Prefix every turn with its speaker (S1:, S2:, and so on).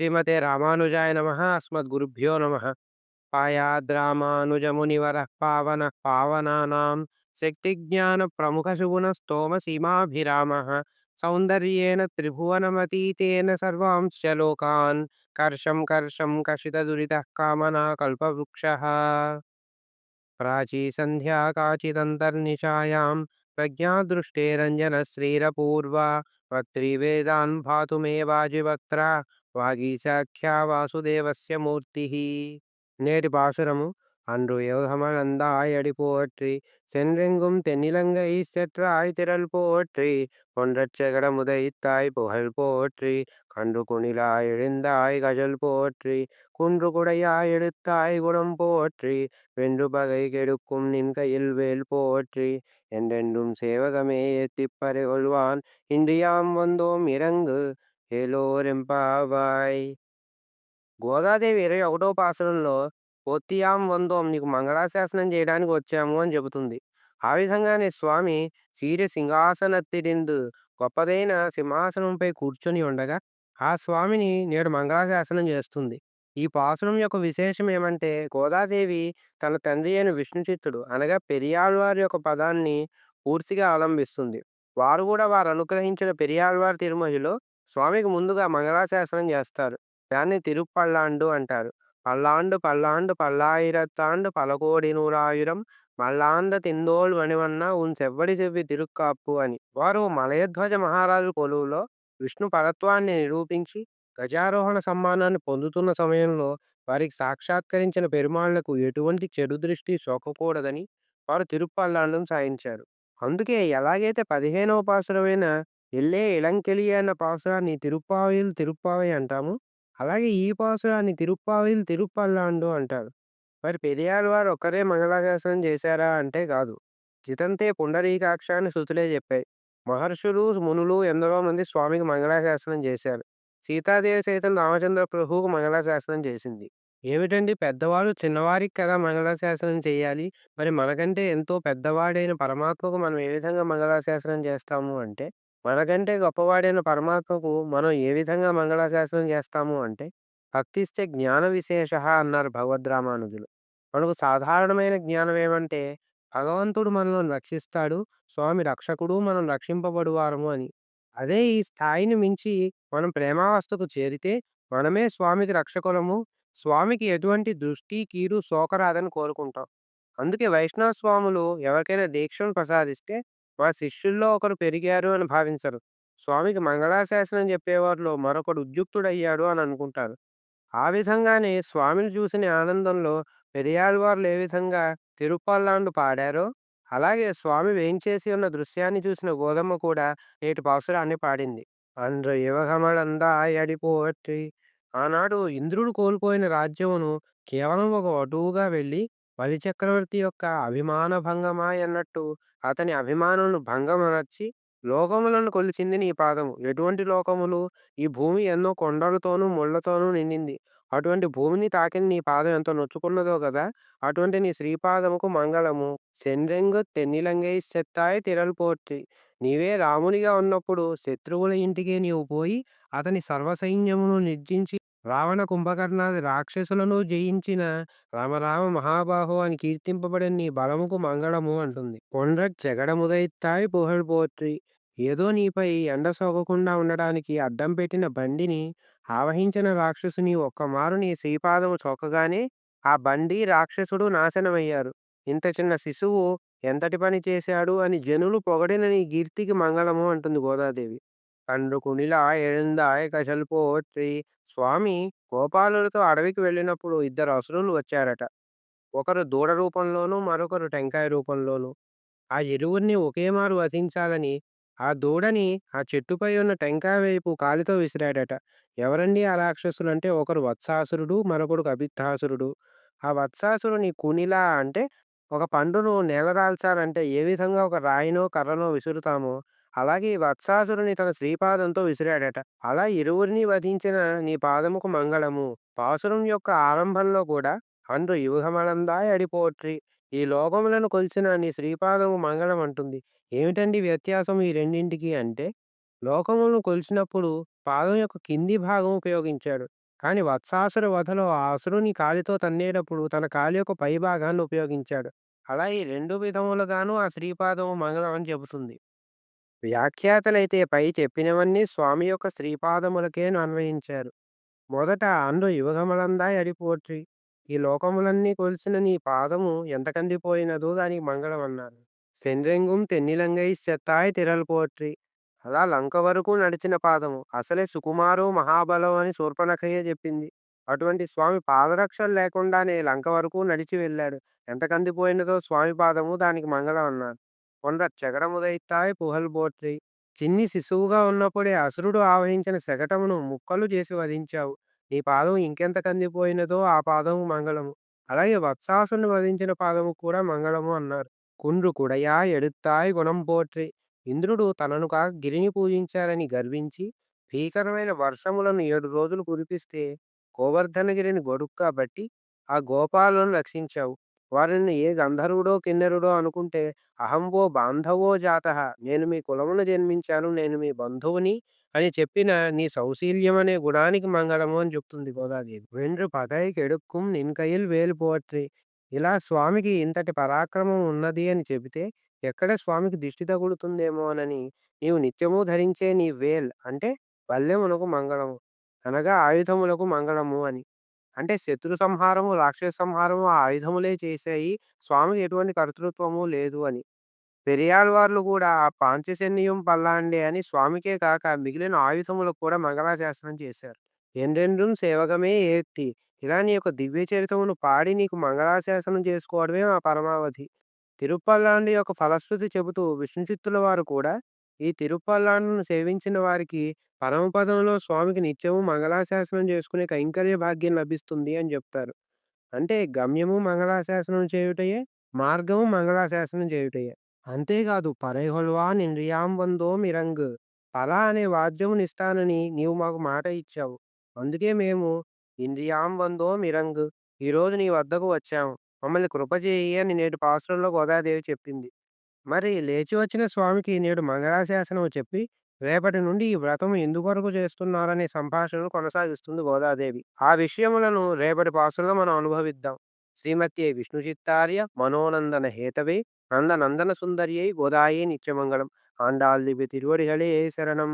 S1: श्रीमते रामानुजाय नमः, अस्मद्गुरुभ्यो नमः। पायाद्रामानुजमुनिवरः पावनः, पावनानां शक्तिज्ञानप्रमुखशुगुणस्तोमसीमाभिरामः सौन्दर्येण त्रिभुवनमतीतेन सर्वांश्च लोकान् कर्षं कर्षं दुरी कामना कल्पवृक्षः। प्राचीसन्ध्या काचिदन्तर्निशायां प्रज्ञादृष्टेरञ्जनश्रीरपूर्वा, वक्त्रीवेदान् भातुमेवाजिवक्त्रा సంధ్యా కాచిదంతర్నిశాయాం ప్రజ్ఞాదృష్టేరంజనశ్రీరపూర్వా వక్త్రీవేదాన్ భాతుమేవాజివక్త్ర వాగీశాఖ్యా వాసుదేవస్య మూర్తి నేటి పాసురము அன்று யோகமளந்தாயடி போற்றி சென்றெங்கும் தென்னிலங்கை செற்றாய் திரள் போற்றி கொன்றச்செகட முதைத்தாய் புகழ் போற்றி கன்று குணிலாய் எழுந்தாய் கஜல் போற்றி குன்று குடையாய் எடுத்தாய் குணம் போற்றி வென்று பகை கெடுக்கும் நின் கையில் வேல் போற்றி என்றென்றும் சேவகமே எத்திப்பறை கொள்வான் இன்றியாம் வந்தோம் இறங்கு ఏలోరెంపావాయ్ గోదాదేవి ఇరవై ఒకటో పాసనంలో పొత్తియాం వందోం నీకు మంగళాశాసనం చేయడానికి వచ్చాము అని చెబుతుంది. ఆ విధంగానే స్వామి సీర సింహాసనత్తిరిందు గొప్పదైన సింహాసనంపై కూర్చొని ఉండగా ఆ స్వామిని నేడు మంగళాశాసనం చేస్తుంది. ఈ పాసురం యొక్క విశేషం ఏమంటే గోదాదేవి తన తండ్రి అయిన విష్ణుచిత్తుడు అనగా పెరియాళ్వారి యొక్క పదాన్ని పూర్తిగా అవలంబిస్తుంది వారు కూడా వారు అనుగ్రహించిన పెరియాళ్వారి తిరుమహిలో స్వామికి ముందుగా మంగళాశాసనం చేస్తారు. దాన్ని తిరుపళ్ళాండు అంటారు. పల్లాండు పల్లాండు పల్లాయిరత్తాండు పలకోడి నూరాయురం మల్లాంద తిందోల్ వణివన్న ఉన్ సెవ్వడి చెవి తిరుక్కాపు అని. వారు మలయధ్వజ మహారాజు కొలువులో విష్ణు పరత్వాన్ని నిరూపించి గజారోహణ సమ్మానాన్ని పొందుతున్న సమయంలో వారికి సాక్షాత్కరించిన పెరుమాళ్ళకు ఎటువంటి చెడు దృష్టి సోకకూడదని వారు తిరుపల్లాండును సాయించారు. అందుకే ఎలాగైతే పదిహేనవ పాసురమైన ఎల్లే ఇళంకెలి అన్న పాసురాన్ని తిరుప్పావిల్ తిరుప్పావై అంటాము. అలాగే ఈ పాసురాన్ని తిరుప్పావిల్ తిరుపల్లాండు అంటారు. మరి పెరియార్ వారు ఒక్కరే మంగళాశాసనం చేశారా అంటే కాదు. జితంతే పుండరీకాక్ష అని శృతులే చెప్పాయి. మహర్షులు మునులు ఎందరో మంది స్వామికి మంగళాశాసనం చేశారు. సీతాదేవి సైతం రామచంద్ర ప్రభువుకు మంగళాశాసనం చేసింది. ఏమిటండి పెద్దవారు చిన్నవారికి కదా మంగళాశాసనం చేయాలి. మరి మనకంటే ఎంతో పెద్దవాడైన పరమాత్మకు మనం ఏ విధంగా మంగళాశాసనం చేస్తాము అంటే మనకంటే గొప్పవాడైన పరమాత్మకు మనం ఏ విధంగా మంగళాశాసనం చేస్తాము అంటే భక్తిస్తే జ్ఞాన విశేష అన్నారు భగవద్రామానుజులు. మనకు సాధారణమైన జ్ఞానం ఏమంటే భగవంతుడు మనల్ని రక్షిస్తాడు స్వామి రక్షకుడు మనం రక్షింపబడువారము అని. అదే ఈ స్థాయిని మించి మనం ప్రేమావస్థకు చేరితే మనమే స్వామికి రక్షకులము స్వామికి ఎటువంటి దృష్టి కీడు సోకరాదని కోరుకుంటాం. అందుకే వైష్ణవ స్వాములు ఎవరికైనా దీక్షను ప్రసాదిస్తే మా శిష్యుల్లో ఒకరు పెరిగారు అని భావించరు. స్వామికి మంగళాశాసనం చెప్పేవారిలో మరొకడు ఉద్యుక్తుడయ్యాడు అని అనుకుంటారు. ఆ విధంగానే స్వామిని చూసిన ఆనందంలో పెరియాళ్వార్లు ఏ విధంగా తిరుపల్లాండు పాడారో అలాగే స్వామి వేంచేసి ఉన్న దృశ్యాన్ని చూసిన గోధమ్మ కూడా నేటి పాసురాన్ని పాడింది. అంద్ర యువగమలందా పోటీ ఆనాడు ఇంద్రుడు కోల్పోయిన రాజ్యమును కేవలం ఒక వటువుగా వెళ్ళి బలిచక్రవర్తి యొక్క అభిమాన భంగమా అన్నట్టు అతని అభిమానులను భంగమనర్చి లోకములను కొలిచింది నీ పాదము. ఎటువంటి లోకములు? ఈ భూమి ఎన్నో కొండలతోనూ ముళ్ళతోనూ నిండింది. అటువంటి భూమిని తాకిన నీ పాదం ఎంత నొచ్చుకున్నదో కదా అటువంటి నీ శ్రీపాదముకు మంగళము. సెండ్రెంగు తెన్నిలంగై చెత్తాయి తిరల్ నీవే రామునిగా ఉన్నప్పుడు శత్రువుల ఇంటికే నీవు పోయి అతని సర్వసైన్యమును నిర్జించి రావణ కుంభకర్ణాది రాక్షసులను జయించిన రామరామ మహాబాహు అని కీర్తింపబడిన నీ బలముకు మంగళము అంటుంది. కొండ్ర చెగడముదైత్తాయి పుహళ్ పోట్రి ఏదో నీపై ఎండ సోకకుండా ఉండడానికి అడ్డం పెట్టిన బండిని ఆవహించిన రాక్షసుని ఒక్కమారు నీ శ్రీపాదము చొక్కగానే ఆ బండి రాక్షసుడు నాశనమయ్యారు. ఇంత చిన్న శిశువు ఎంతటి పని చేశాడు అని జనులు పొగడిన నీ కీర్తికి మంగళము అంటుంది గోదాదేవి. కండు కుణిలా ఎഴുందాయక చల్పోత్రి స్వామి గోపాలులతో అడవికి వెళ్ళినప్పుడు ఇద్దరు అసురులు వచ్చారట. ఒకరు దూడ రూపంలోనూ మరొకరు టెంకాయ రూపంలోనూ. ఆ ఇరువురిని ఒకేమారు వసించాలని ఆ దూడని ఆ చెట్టుపై ఉన్న టెంకాయ వైపు కాలితో విసిరాడట. ఎవరండి ఆ రాక్షసులు అంటే ఒకరు వత్సాసురుడు మరొకడు కపిత్తాసురుడు ఆ వత్సాసురుని కునిలా అంటే ఒక పండును నేలరాల్చారంటే ఏ విధంగా ఒక రాయినో కర్రనో విసురుతామో? అలాగే వత్సాసురుని తన శ్రీపాదంతో విసిరాడట. అలా ఇరువురిని వధించిన నీ పాదముకు మంగళము. పాసురం యొక్క ఆరంభంలో కూడా అందు యుగమలందాయ్ అడిపోట్రి. ఈ లోకములను కొలిచిన నీ శ్రీపాదము మంగళం అంటుంది. ఏమిటండి వ్యత్యాసం ఈ రెండింటికి అంటే? లోకములను కొలిచినప్పుడు పాదం యొక్క కింది భాగం ఉపయోగించాడు. కానీ వత్సాసుర వధలో ఆ అసురుని కాలితో తన్నేటప్పుడు తన కాలి యొక్క పై భాగాన్ని ఉపయోగించాడు. అలా ఈ రెండు విధములుగాను ఆ శ్రీపాదము మంగళం అని చెబుతుంది. వ్యాఖ్యాతలైతే పై చెప్పినవన్నీ స్వామి యొక్క శ్రీపాదములకే అన్వయించారు. మొదట అండు యుగములందాయ్ అడిపోట్రి ఈ లోకములన్నీ కొలిసిన నీ పాదము ఎంత కందిపోయినదో దానికి మంగళం అన్నారు. సెండ్రెంగుం తెన్నిలంగై చెత్తాయ్ తిరల్ పోట్రి. అలా లంక వరకు నడిచిన పాదము. అసలే సుకుమారు మహాబలం అని శూర్పణఖయ్య చెప్పింది. అటువంటి స్వామి పాదరక్షలు లేకుండానే లంక వరకు నడిచి వెళ్ళాడు. ఎంతకందిపోయినదో స్వామి పాదము దానికి మంగళం అన్నారు. కొండ చెగడముదైతాయి పుహల్ పోట్రి. చిన్ని శిశువుగా ఉన్నప్పుడే అసురుడు ఆవహించిన శకటమును ముక్కలు చేసి వధించావు. నీ పాదం ఇంకెంత కందిపోయినదో ఆ పాదము మంగళము. అలాగే వత్సాసుని వధించిన పాదము కూడా మంగళము అన్నారు. కుండ్రు కుడయా ఎడుత్తాయ్ గుణం పోట్రి. ఇంద్రుడు తనను కాక గిరిని పూజించారని గర్వించి భీకరమైన వర్షములను ఏడు రోజులు కురిపిస్తే గోవర్ధనగిరిని గొడుక్కా బట్టి ఆ గోపాలను రక్షించావు. వారిని ఏ గంధర్వుడో కిన్నెరుడో అనుకుంటే అహంవో బాంధవో జాతః నేను మీ కులమున జన్మించాను నేను మీ బంధువుని అని చెప్పిన నీ సౌశీల్యం అనే గుణానికి మంగళము అని చెప్తుంది గోదాదేవి. వెండ్రు పదై కెడుక్కుం నిన్కయిల్ వేలు పోట్రి. ఇలా స్వామికి ఇంతటి పరాక్రమం ఉన్నది అని చెబితే ఎక్కడ స్వామికి దిష్టి తగులుతుందేమోనని నీవు నిత్యము ధరించే నీ వేల్ అంటే బల్లెమునకు మంగళము. అనగా ఆయుధములకు మంగళము అని. అంటే శత్రు సంహారము, రాక్షస సంహారము ఆ ఆయుధములే చేశాయి. స్వామికి ఎటువంటి కర్తృత్వము లేదు అని. పెరియాళ్వార్లు కూడా ఆ పాంచజన్యం పల్లాండే అని స్వామికే కాక మిగిలిన ఆయుధములకు కూడా మంగళాశాసనం చేశారు. ఎందెండ్రుం సేవగమే ఏత్తి. ఇలా నీ యొక్క దివ్య చరితమును పాడి నీకు మంగళాశాసనం చేసుకోవడమే మా పరమావధి. తిరుపల్లాండి యొక్క ఫలశ్రుతి చెబుతూ విష్ణుచిత్తుల వారు కూడా ఈ తిరుప్పల్లాండును సేవించిన వారికి పరమపదంలో స్వామికి నిత్యము మంగళాశాసనం చేసుకునే కైంకర్య భాగ్యం లభిస్తుంది అని చెప్తారు. అంటే గమ్యము మంగళాశాసనం చేయుటయే, మార్గము మంగళాశాసనం చేయుటయే. అంతేకాదు పరైహొల్వా నింద్రియాం వందో మిరంగ్. పల అనే వాద్యమునిస్తానని నీవు మాకు మాట ఇచ్చావు. అందుకే మేము ఇంద్రియాం వందో మిరంగ్. ఈరోజు నీ వద్దకు వచ్చాము. మమ్మల్ని కృపచేయి అని నేటి పాసురంలో గోదాదేవి చెప్పింది. మరి లేచి వచ్చిన స్వామికి నేడు మంగళాశాసనం చెప్పి రేపటి నుండి ఈ వ్రతము ఎందుకొరకు చేస్తున్నారనే సంభాషణను కొనసాగిస్తుంది గోదాదేవి. ఆ విషయములను రేపటి పాసురంలో మనం అనుభవిద్దాం. శ్రీమత్యే విష్ణుచిత్తార్య మనోనందన హేతవే నందనందన సుందర్యై గోదాయే నిత్యమంగళం. ఆండాళ్ దివ్య తిరువడిகளே శరణం.